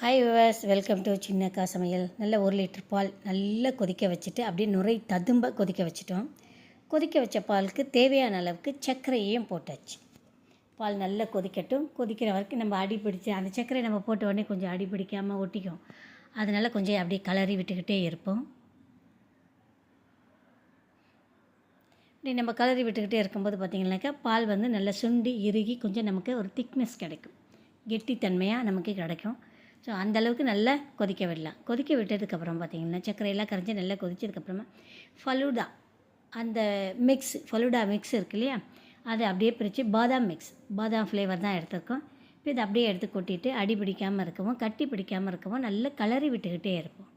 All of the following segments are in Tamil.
Hi viewers welcome to Chinnakka Samayal. நல்ல ஒரு லிட்டர் பால் நல்லா கொதிக்க வச்சுட்டு அப்படியே நுரை ததும்ப கொதிக்க வச்சுட்டோம். கொதிக்க வச்ச பாலுக்கு தேவையான அளவுக்கு சர்க்கரையையும் போட்டாச்சு. பால் நல்லா கொதிக்கட்டும். கொதிக்கிற வரைக்கும் நம்ம அடி பிடிச்சி அந்த சர்க்கரை நம்ம போட்ட உடனே கொஞ்சம் அடி பிடிக்காமல் ஒட்டிக்கும். அதனால் கொஞ்சம் அப்படியே கலரி விட்டுக்கிட்டே இருப்போம். இப்படி நம்ம கலரி விட்டுக்கிட்டே இருக்கும்போது பார்த்திங்கனாக்கா பால் வந்து நல்லா சுண்டி இறுகி கொஞ்சம் நமக்கு ஒரு திக்னஸ் கிடைக்கும். கெட்டித்தன்மையாக நமக்கு கிடைக்கும். ஸோ அந்தளவுக்கு நல்லா கொதிக்க விடலாம். கொதிக்க விட்டதுக்கப்புறம் பார்த்திங்கன்னா சர்க்கரையெல்லாம் கரைஞ்சி நல்லா கொதிச்சதுக்கப்புறமா ஃபலூடா அந்த மிக்ஸ் ஃபலூடா மிக்ஸ் இருக்கு இல்லையா? அதை அப்படியே பிரித்து பாதாம் மிக்ஸ் பாதாம் ஃப்ளேவர் தான் எடுத்துருக்கோம். இப்போ இதை அப்படியே எடுத்து கொட்டிட்டு அடி பிடிக்காமல் இருக்கவும் கட்டி பிடிக்காமல் இருக்கவும் நல்லா கலரி விட்டுக்கிட்டே இருப்போம்.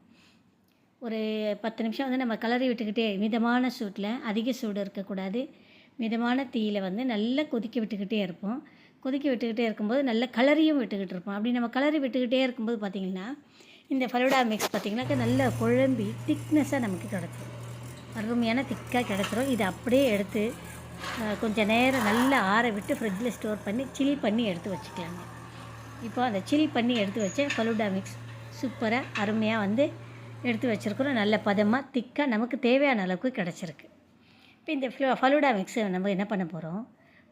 ஒரு பத்து நிமிஷம் வந்து நம்ம கலரி விட்டுக்கிட்டே மிதமான சூட்டில் அதிக சூடு இருக்கக்கூடாது. மிதமான தீயில் வந்து நல்லா கொதிக்க விட்டுக்கிட்டே இருப்போம். கொதிக்க விட்டுக்கிட்டே இருக்கும்போது நல்ல கலரியும் விட்டுக்கிட்டு இருப்போம். அப்படி நம்ம கலரி விட்டுக்கிட்டே இருக்கும்போது பார்த்திங்கன்னா இந்த ஃபலூடா மிக்ஸ் பார்த்திங்கனாக்கா நல்ல குழம்பி திக்னஸாக நமக்கு கிடச்சிரும் அருமையான திக்காக கிடச்சிரும். இதை அப்படியே எடுத்து கொஞ்சம் நேரம் நல்லா ஆற விட்டு ஃப்ரிட்ஜில் ஸ்டோர் பண்ணி சில் பண்ணி எடுத்து வச்சுக்கலாங்க. இப்போ அந்த சில் பண்ணி எடுத்து வச்ச ஃபலூடா மிக்ஸ் சூப்பராக அருமையாக வந்து எடுத்து வச்சுருக்குறோம். நல்ல பதமாக திக்காக நமக்கு தேவையான அளவுக்கு கிடச்சிருக்கு. இப்போ இந்த ஃபலூடா மிக்ஸை நம்ம என்ன பண்ண போகிறோம்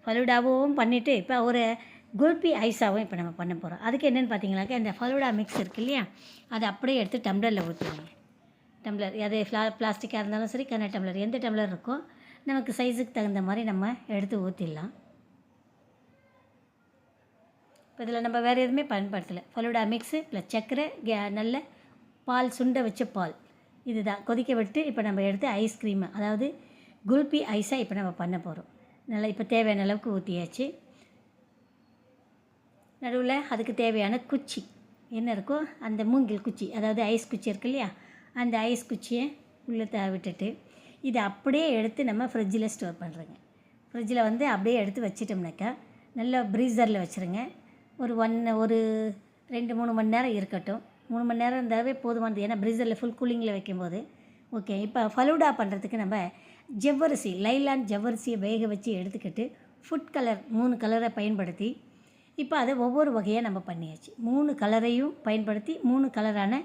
ஃபலூடாவும் பண்ணிவிட்டு இப்போ ஒரு குல்பி ஐஸாவும் இப்போ நம்ம பண்ண போகிறோம். அதுக்கு என்னென்னு பார்த்தீங்கன்னாக்கா இந்த ஃபலூடா மிக்ஸ் இருக்கு இல்லையா? அதை அப்படியே எடுத்து டம்ளரில் ஊற்றுவாங்க டம்ளர் அது ஃப்ளா பிளாஸ்டிக்காக இருந்தாலும் சரி கண்ண டம்ளர் எந்த டம்ளர் இருக்கோ நமக்கு சைஸுக்கு தகுந்த மாதிரி நம்ம எடுத்து ஊற்றிடலாம் இப்போ இதில் நம்ம வேறு எதுவுமே பயன்படுத்தலை. ஃபலூடா மிக்ஸு ப்ளஸ் சர்க்கரை கே- நல்ல பால் சுண்டை வச்ச பால். இதுதான். கொதிக்க விட்டு இப்போ நம்ம எடுத்து ஐஸ்கிரீமு அதாவது குல்பி ஐஸாக இப்போ நம்ம பண்ண போகிறோம். நல்லா இப்போ தேவையான அளவுக்கு ஊற்றியாச்சு நடுவில் அதுக்கு தேவையான குச்சி. என்ன இருக்கோ அந்த மூங்கில் குச்சி அதாவது ஐஸ் குச்சி இருக்கு இல்லையா? அந்த ஐஸ் குச்சியை உள்ளே த விட்டுட்டு இதை அப்படியே எடுத்து நம்ம ஃப்ரிட்ஜில் ஸ்டோர் பண்ணுறோங்க ஃப்ரிட்ஜில் வந்து அப்படியே எடுத்து வச்சிட்டோம்னாக்கா நல்லா ப்ரீசரில் வச்சுருங்க. ஒரு ஒன் ஒரு ரெண்டு மூணு மணி நேரம் இருக்கட்டும். மூணு மணி நேரம் இருந்தாவே போதுமானது. ஏன்னா ப்ரீசரில் ஃபுல் கூலிங்கில் வைக்கும்போது. ஓகே இப்போ ஃபலூடா பண்ணுறதுக்கு நம்ம ஜவ்வரிசி லைலான் ஜவ்வரிசியை வேக வச்சு எடுத்துக்கிட்டு ஃபுட் கலர் மூணு கலரை பயன்படுத்தி இப்போ அதை ஒவ்வொரு வகையாக நம்ம பண்ணியாச்சு. மூணு கலரையும் பயன்படுத்தி மூணு கலரான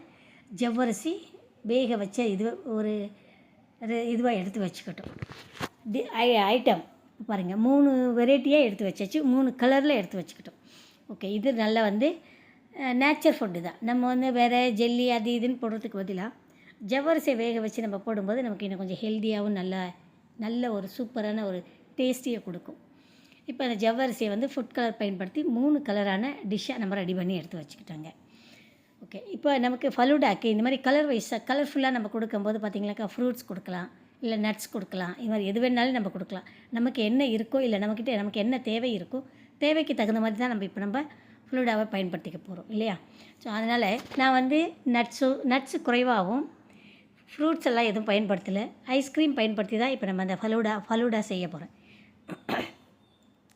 ஜவ்வரிசி வேக வச்ச இது ஒரு இதுவாக எடுத்து வச்சுக்கிட்டோம். டி ஐ ஐட்டம் பாருங்கள் மூணு வெரைட்டியாக எடுத்து வச்சாச்சு. மூணு கலரில் எடுத்து வச்சுக்கிட்டோம். ஓகே இது நல்லா வந்து நேச்சர் ஃபுட்டு தான். நம்ம வந்து வேறு ஜெல்லி அது இதுன்னு போடுறதுக்கு பதிலாக ஜவ்வரிசியை வேக வச்சு நம்ம போடும்போது நமக்கு இன்னும் கொஞ்சம் ஹெல்த்தியாகவும் நல்லா நல்ல ஒரு சூப்பரான ஒரு டேஸ்டியை கொடுக்கும். இப்போ அந்த ஜவ்வரிசியை வந்து ஃபுட் கலர் பயன்படுத்தி மூணு கலரான டிஷ்ஷாக நம்ம ரெடி பண்ணி எடுத்து வச்சுக்கிட்டோங்க. ஓகே இப்போ நமக்கு ஃபலூடாக்கு இந்த மாதிரி கலர் வைஸாக கலர்ஃபுல்லாக நம்ம கொடுக்கும்போது பார்த்திங்கனாக்கா ஃப்ரூட்ஸ் கொடுக்கலாம் இல்லை நட்ஸ் கொடுக்கலாம் இது மாதிரி எது வேணாலும் நம்ம கொடுக்கலாம். நமக்கு என்ன இருக்கோ இல்லை நம்மக்கிட்ட நமக்கு என்ன தேவை இருக்கோ தேவைக்கு தகுந்த மாதிரி தான் நம்ம இப்போ நம்ம ஃப்ளூடாவை பயன்படுத்திக்க போகிறோம் இல்லையா? ஸோ அதனால் நான் வந்து நட்ஸு நட்ஸு குறைவாகவும் ஃப்ரூட்ஸ் எல்லாம் எதுவும் பயன்படுத்தலை. ஐஸ்கிரீம் பயன்படுத்தி தான் இப்போ நம்ம அந்த ஃபலூடா ஃபலூடா செய்ய போகிறோம்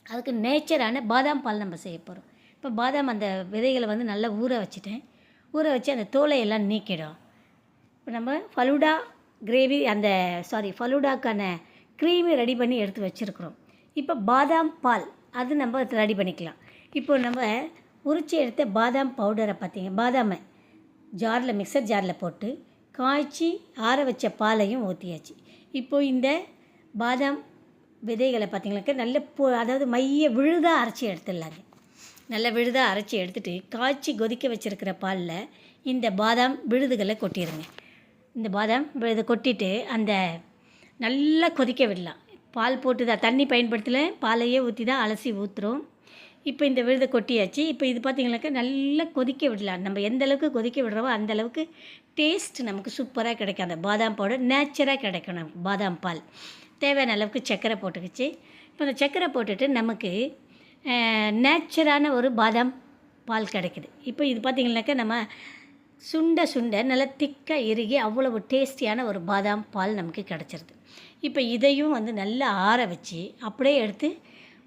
அதுக்கு நேச்சரான பாதாம் பால் நம்ம செய்ய போகிறோம் இப்போ பாதாம் அந்த விதைகளை வந்து நல்லா ஊற வச்சுட்டேன். ஊற வச்சு அந்த தோலை எல்லாம் நீக்கிடும். இப்போ நம்ம ஃபலூடா கிரேவி அந்த சாரி ஃபலூடாக்கான க்ரீமி ரெடி பண்ணி எடுத்து வச்சுருக்குறோம். இப்போ பாதாம் பால் அது நம்ம ரெடி பண்ணிக்கலாம். இப்போ நம்ம உரிச்சி எடுத்த பாதாம் பவுடரை பார்த்தீங்க பாதாமை ஜாரில் மிக்சர் ஜாரில் போட்டு காய்ச்சி ஆற வச்ச பாலையும் ஊற்றியாச்சு இப்போ இந்த பாதாம் விதைகளை பார்த்திங்கனாக்கா நல்ல பொ அதாவது மைய விழுதாக அரைச்சி எடுத்துடலாங்க. நல்ல விழுதாக அரைச்சி எடுத்துகிட்டு காய்ச்சி கொதிக்க வச்சுருக்கிற பாலில் இந்த பாதாம் விழுதுகளை கொட்டிடுங்க இந்த பாதாம் விழுது கொட்டிட்டு அந்த நல்லா கொதிக்க விடலாம். பால் போட்டு தான் தண்ணி பயன்படுத்தல பாலையே ஊற்றி தான் அலசி ஊற்றுறோம் இப்போ இந்த விழுதை கொட்டியாச்சு. இப்போ இது பார்த்திங்கனாக்கா நல்லா கொதிக்க விடலாம். நம்ம எந்த அளவுக்கு கொதிக்க விடுறோமோ அந்த அளவுக்கு டேஸ்ட் நமக்கு சூப்பராக கிடைக்கும். அந்த பாதாம் பவுடர் நேச்சராக கிடைக்கும் நமக்கு பாதாம் பால். தேவையான அளவுக்கு சர்க்கரை போட்டுக்கிச்சு. இப்போ அந்த சர்க்கரை போட்டுட்டு நமக்கு நேச்சரான ஒரு பாதாம் பால் கிடைக்குது. இப்போ இது பார்த்திங்கனாக்கா நம்ம சுண்ட சுண்ட நல்லா திக்காக இறுகி அவ்வளவு டேஸ்டியான ஒரு பாதாம் பால் நமக்கு கிடச்சிருது. இப்போ இதையும் வந்து நல்லா ஆற வச்சு அப்படியே எடுத்து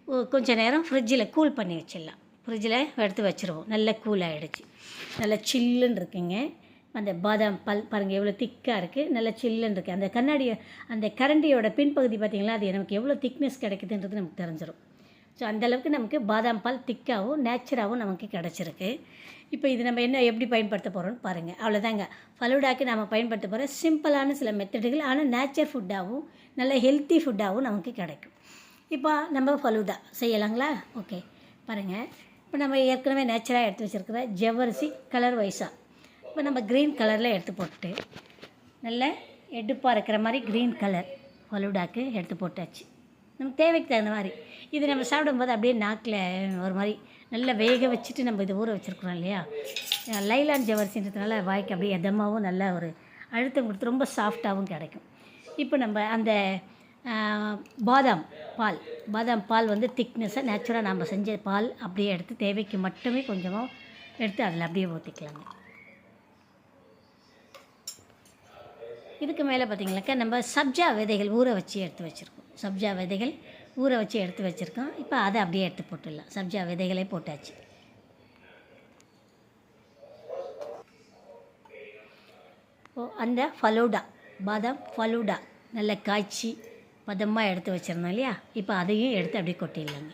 கொஞ்சம் கொஞ்ச நேரம் ஃப்ரிட்ஜில் கூல் பண்ணி வச்சிடலாம். ஃப்ரிட்ஜில் எடுத்து வச்சுருவோம். நல்லா கூல் ஆகிடுச்சு நல்லா சில்லுன்னு இருக்குங்க. அந்த பாதாம் பால் பாருங்கள் எவ்வளோ திக்காக இருக்குது நல்லா சில்லுன்னு இருக்குது அந்த கண்ணாடியை அந்த கரண்டியோட பின்பகுதி பார்த்திங்களா அது நமக்கு எவ்வளோ திக்னஸ் கிடைக்குதுன்றது நமக்கு தெரிஞ்சிடும் ஸோ அந்தளவுக்கு நமக்கு பாதாம் பால் திக்காகவும் நேச்சராகவும் நமக்கு கிடச்சிருக்கு. இப்போ இது நம்ம என்ன எப்படி பயன்படுத்த போகிறோம்னு பாருங்கள் அவ்வளோதாங்க ஃபலூடாக்கு நம்ம பயன்படுத்த போகிற சிம்பிளான சில மெத்தடுகள் ஆனால் நேச்சர் ஃபுட்டாகவும் நல்ல ஹெல்த்தி ஃபுட்டாகவும் நமக்கு கிடைக்கும். இப்போ நம்ம ஃபலூடா செய்யலாங்களா? ஓகே. பாருங்கள் இப்போ நம்ம ஏற்கனவே நேச்சராக எடுத்து வச்சுருக்கிற ஜவ்வரிசி கலர் வைஸாக இப்போ நம்ம க்ரீன் கலரில் எடுத்து போட்டுட்டு நல்ல எடுப்பாக இருக்கிற மாதிரி க்ரீன் கலர் ஃபலூடாக்கு எடுத்து போட்டாச்சு. நமக்கு தேவைக்கு தகுந்த மாதிரி. இது நம்ம சாப்பிடும்போது அப்படியே நாக்கில் ஒரு மாதிரி நல்லா வேக வச்சுட்டு நம்ம இது ஊற வச்சுருக்குறோம் இல்லையா? லைலான் ஜவரிசின்றதுனால வாய்க்கு அப்படியே எதமாகவும் நல்ல ஒரு அழுத்தம் கொடுத்து ரொம்ப சாஃப்டாகவும் கிடைக்கும். இப்போ நம்ம அந்த பாதாம் பால். பாதாம் பால் வந்து திக்னஸாக நேச்சுரலாக நம்ம செஞ்ச பால் அப்படியே எடுத்து தேவைக்கு மட்டுமே கொஞ்சமாக எடுத்து அதில் அப்படியே ஊற்றிக்கலாங்க இதுக்கு மேலே பார்த்தீங்கன்னாக்கா நம்ம சப்ஜா விதைகள் ஊற வச்சு எடுத்து வச்சுருக்கோம். சப்ஜா விதைகள் ஊற வச்சு எடுத்து வச்சுருக்கோம். இப்போ அதை அப்படியே எடுத்து போட்டுடலாம். சப்ஜா விதைகளே போட்டாச்சு. அந்த ஃபலூடா. பாதாம் ஃபலூடா. நல்ல காய்ச்சி மதமாக எடுத்து வச்சிருந்தோம் இல்லையா? இப்போ அதையும் எடுத்து அப்படியே கொட்டிடலாங்க.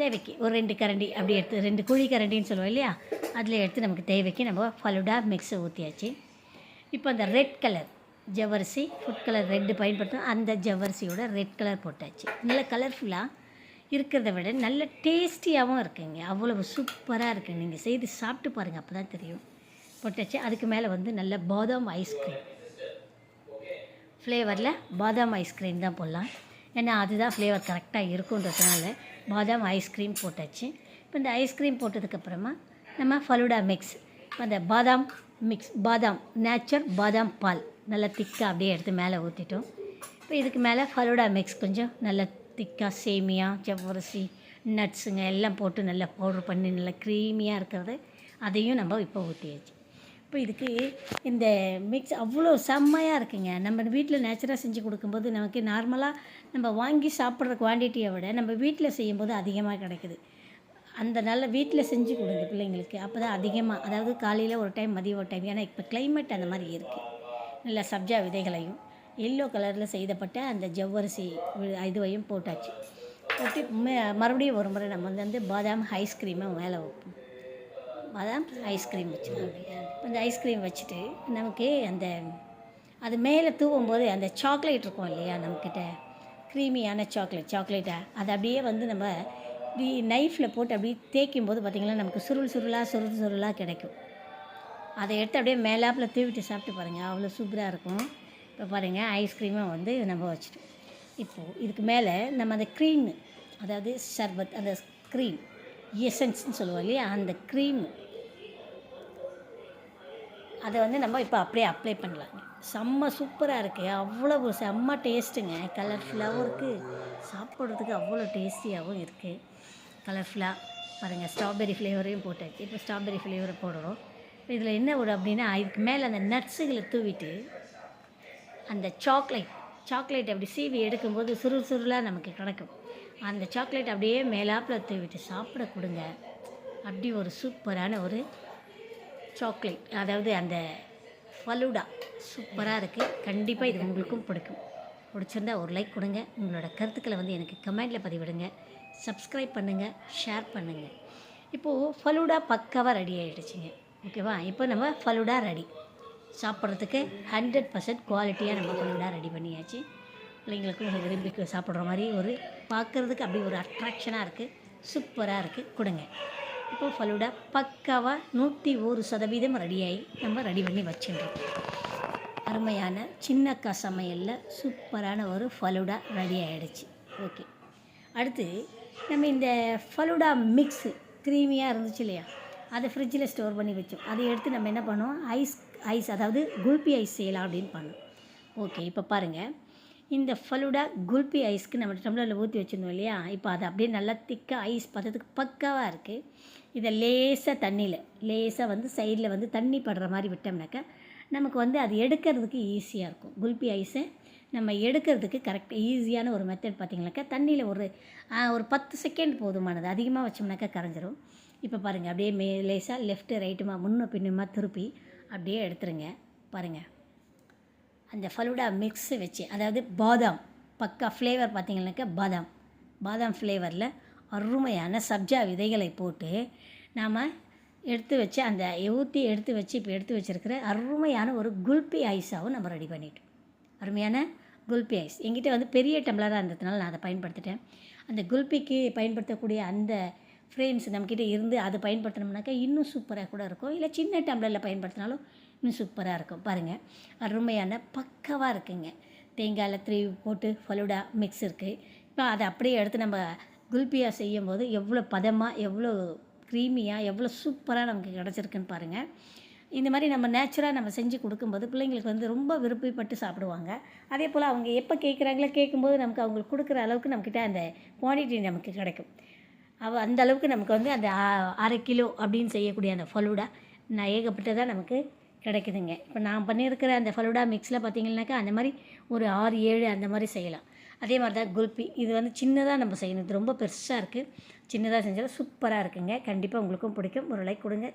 தேவைக்கு ஒரு ரெண்டு கரண்டி அப்படி எடுத்து ரெண்டு குழி கரண்டின்னு சொல்லுவோம் இல்லையா? அதில் எடுத்து நமக்கு தேவைக்கு நம்ம ஃபலுடா மிக்ஸை ஊற்றியாச்சு இப்போ அந்த ரெட் கலர் ஜவ்வரிசி ஃபுட் கலர் ரெட்டு பயன்படுத்தணும் அந்த ஜவ்வரிசியோட ரெட் கலர் போட்டாச்சு. நல்ல கலர்ஃபுல்லாக இருக்கிறத விட நல்ல டேஸ்டியாகவும் இருக்குங்க. அவ்வளவு சூப்பராக இருக்குது நீங்கள் செய்து சாப்பிட்டு பாருங்கள் அப்போ தான் தெரியும். போட்டாச்சு. அதுக்கு மேலே வந்து நல்ல பாதாம் ஐஸ்கிரீம். ஃப்ளேவரில் பாதாம் ஐஸ்கிரீம் தான் போடலாம். ஏன்னா அதுதான் ஃப்ளேவர் கரெக்டாக இருக்குன்றதுனால பாதாம் ஐஸ்கிரீம் போட்டாச்சு. இப்போ இந்த ஐஸ்கிரீம் போட்டதுக்கப்புறமா நம்ம ஃபலூடா மிக்ஸ் அந்த பாதாம் மிக்ஸ் பாதாம் நேச்சர் பாதாம் பால் நல்லா திக்காக அப்படியே எடுத்து மேலே ஊற்றிட்டோம். இப்போ இதுக்கு மேலே ஃபலூடா மிக்ஸ் கொஞ்சம் நல்லா திக்காக சேமியா ஜவ்வரிசி நட்ஸுங்க எல்லாம் போட்டு நல்லா பவுடர் பண்ணி நல்லா க்ரீமியாக இருக்கிறது அதையும் நம்ம இப்போ ஊற்றியாச்சு. இப்போ இதுக்கு இந்த மிக்ஸ் அவ்வளோ செம்மையாக இருக்குங்க. நம்ம வீட்டில் நேச்சுரலாக செஞ்சு கொடுக்கும்போது நமக்கு நார்மலாக நம்ம வாங்கி சாப்பிட்ற குவான்டிட்டியை விட நம்ம வீட்டில் செய்யும்போது அதிகமாக கிடைக்குது. அந்த நல்ல வீட்டில் செஞ்சு கொடுங்க பிள்ளைங்களுக்கு. அப்போ தான் அதிகமாக அதாவது காலையில் ஒரு டைம் மதியம் ஒரு டைம் ஏன்னா இப்போ கிளைமேட் அந்த மாதிரி இருக்குது நல்ல சப்ஜா விதைகளையும் எல்லோ கலரில் செய்தப்பட்ட அந்த ஜவ்வரிசி இதுவையும் போட்டாச்சு. போட்டு மறுபடியும் ஒரு முறை நம்ம வந்து பாதாம் ஐஸ்கிரீமை மேலே வைப்போம். அதான் ஐஸ்கிரீம் வச்சுருவாங்க அந்த ஐஸ்கிரீம் வச்சுட்டு நமக்கு அந்த அது மேலே தூவும் போது அந்த சாக்லேட் இருக்கும் இல்லையா நம்மக்கிட்ட? க்ரீமியான சாக்லேட் சாக்லேட்டை? அதை அப்படியே வந்து நம்ம இப்படி நைஃப்பில் போட்டு அப்படியே தேய்க்கும் போது பார்த்திங்கன்னா நமக்கு சுருள் சுருளாக சுருள் சுருளாக கிடைக்கும். அதை எடுத்து அப்படியே மேலாப்பில் தூவிட்டு சாப்பிட்டு பாருங்கள் அவ்வளோ சூப்பராக இருக்கும். இப்போ பாருங்கள் ஐஸ்கிரீமை வந்து நம்ம வச்சுட்டோம் இப்போது இதுக்கு மேலே நம்ம அந்த க்ரீம் அதாவது சர்பத் அந்த க்ரீம் எசன்ஸ்ன்னு சொல்லுவோம் இல்லையா அந்த க்ரீம் அதை வந்து நம்ம இப்போ அப்படியே அப்ளை பண்ணலாங்க செம்ம சூப்பராக இருக்குது அவ்வளோ செம்ம டேஸ்ட்டுங்க கலர்ஃபுல்லாகவும் இருக்குது சாப்பிட்றதுக்கு அவ்வளோ டேஸ்டியாகவும் இருக்குது கலர்ஃபுல்லாக பாருங்கள் ஸ்ட்ராபெரி ஃப்ளேவரையும் போட்டாச்சு இப்போ ஸ்ட்ராபெரி ஃப்ளேவரை போடுறோம். இதில் என்ன ஒரு அப்படின்னா இதுக்கு மேலே அந்த நட்ஸுகளை தூவிட்டு அந்த சாக்லேட் சாக்லேட் அப்படி சீவி எடுக்கும்போது சுருள் சுருளாக நமக்கு கிடைக்கும். அந்த சாக்லேட் அப்படியே மேலாப்பில் தூவிட்டு சாப்பிட கொடுங்க. அப்படி ஒரு சூப்பரான ஒரு சாக்லேட் அதாவது அந்த ஃபலூடா சூப்பராக இருக்குது கண்டிப்பாக இது உங்களுக்கும் பிடிக்கும். பிடிச்சிருந்தா ஒரு லைக் கொடுங்க. உங்களோட கருத்துக்களை வந்து எனக்கு கமெண்டில் பதிவிடுங்க. சப்ஸ்கிரைப் பண்ணுங்கள் ஷேர் பண்ணுங்கள் இப்போது ஃபலூடா பக்காவாக ரெடி ஆகிடுச்சிங்க ஓகேவா இப்போ நம்ம ஃபலூடா ரெடி சாப்பிட்றதுக்கு ஹண்ட்ரட் பர்சன்ட் குவாலிட்டியாக நம்ம ஃபலூடா ரெடி பண்ணியாச்சு. பிள்ளைங்களுக்கும் விரும்பி சாப்பிட்ற மாதிரி ஒரு பார்க்குறதுக்கு அப்படி ஒரு அட்ராக்ஷனாக இருக்குது சூப்பராக இருக்குது கொடுங்க. இப்போ ஃபலூடா பக்காவாக நூற்றி ஒரு சதவீதம் ரெடியாகி நம்ம ரெடி பண்ணி வச்சுருக்கோம் அருமையான சின்னக்கா சமையலில் சூப்பரான ஒரு ஃபலூடா ரெடி ஆகிடுச்சு ஓகே. அடுத்து நம்ம இந்த ஃபலூடா மிக்ஸு க்ரீமியாக இருந்துச்சு இல்லையா? அதை ஃப்ரிட்ஜில் ஸ்டோர் பண்ணி வச்சோம். அதை எடுத்து நம்ம என்ன பண்ணோம் ஐஸ் ஐஸ் அதாவது குல்பி ஐஸ் செய்யலாம் அப்படின்னு பண்ணோம். ஓகே இப்போ பாருங்கள் இந்த ஃபலூடா குல்பி ஐஸ்க்கு நம்ம டம்ளரில் ஊற்றி வச்சுருந்தோம் இல்லையா? இப்போ அது அப்படியே நல்லா திக்காக ஐஸ் பார்த்ததுக்கு பக்காவாக இருக்குது இதை லேசாக தண்ணியில் லேசாக வந்து சைடில் வந்து தண்ணி படுற மாதிரி விட்டோம்னாக்கா நமக்கு வந்து அது எடுக்கிறதுக்கு ஈஸியாக இருக்கும். குல்பி ஐஸை நம்ம எடுக்கிறதுக்கு கரெக்டாக ஈஸியான ஒரு மெத்தட் பார்த்தீங்கன்னாக்கா தண்ணியில் ஒரு ஒரு பத்து செகண்ட் போதுமானது. அதிகமாக வச்சோம்னாக்கா கரைஞ்சிரும். இப்போ பாருங்கள் அப்படியே மே லேசாக லெஃப்ட்டு ரைட்டுமா முன்ன பின்னுமா திருப்பி அப்படியே எடுத்துருங்க. பாருங்கள் அந்த ஃபலூடா மிக்ஸ் வச்சு அதாவது பாதாம் பக்கா ஃப்ளேவர் பார்த்திங்கனாக்கா பாதாம். பாதாம் ஃப்ளேவரில் அருமையான சப்ஜா விதைகளை போட்டு நாம் எடுத்து வச்சு அந்த ஊற்றி எடுத்து வச்சு இப்போ எடுத்து வச்சுருக்கிற அருமையான ஒரு குல்பி ஐஸாகவும் நம்ம ரெடி பண்ணிட்டோம். அருமையான குல்பி ஐஸ் எங்கிட்ட வந்து பெரிய டம்ளராக இருந்ததுனால நான் அதை பயன்படுத்திட்டேன். அந்த குல்பிக்கு பயன்படுத்தக்கூடிய அந்த ஃப்ரேம்ஸ் நம்மக்கிட்ட இருந்து அதை பயன்படுத்தினோம்னாக்கா இன்னும் சூப்பராக கூட இருக்கும். இல்லை சின்ன டம்ளரில் பயன்படுத்தினாலும் இன்னும் சூப்பராக இருக்கும். பாருங்கள் அருமையான பக்கவாக இருக்குங்க. தேங்காயில் த்ரீ போட்டு ஃபலூடா மிக்ஸ் இருக்குது இப்போ அதை அப்படியே எடுத்து நம்ம குல்பியாக செய்யும்போது எவ்வளோ பதமாக எவ்வளோ க்ரீமியாக எவ்வளோ சூப்பராக நமக்கு கிடச்சிருக்குன்னு பாருங்கள் இந்த மாதிரி நம்ம நேச்சுராக நம்ம செஞ்சு கொடுக்கும்போது பிள்ளைங்களுக்கு வந்து ரொம்ப விருப்பப்பட்டு சாப்பிடுவாங்க. அதே போல் அவங்க எப்போ கேட்குறாங்களோ கேட்கும்போது நமக்கு அவங்களுக்கு கொடுக்குற அளவுக்கு நம்மக்கிட்ட அந்த குவான்டிட்டி நமக்கு கிடைக்கும். அவ அந்த அளவுக்கு நமக்கு வந்து அந்த அரை கிலோ அப்படின்னு செய்யக்கூடிய அந்த ஃபலூடா நான் ஏகப்பட்டதாக நமக்கு கிடைக்குதுங்க. இப்போ நான் பண்ணியிருக்கிற அந்த ஃபலூடா மிக்ஸில் பார்த்தீங்கன்னாக்கா அந்த மாதிரி ஒரு ஆறு ஏழு அந்த மாதிரி செய்யலாம். அதே மாதிரி தான் குல்பி. இது வந்து சின்னதாக நம்ம செய்யணும். இது ரொம்ப பெருசாக இருக்குது சின்னதாக செஞ்சாலும் சூப்பராக இருக்குங்க. கண்டிப்பாக உங்களுக்கும் பிடிக்கும். ஒரு லைக் கொடுங்க.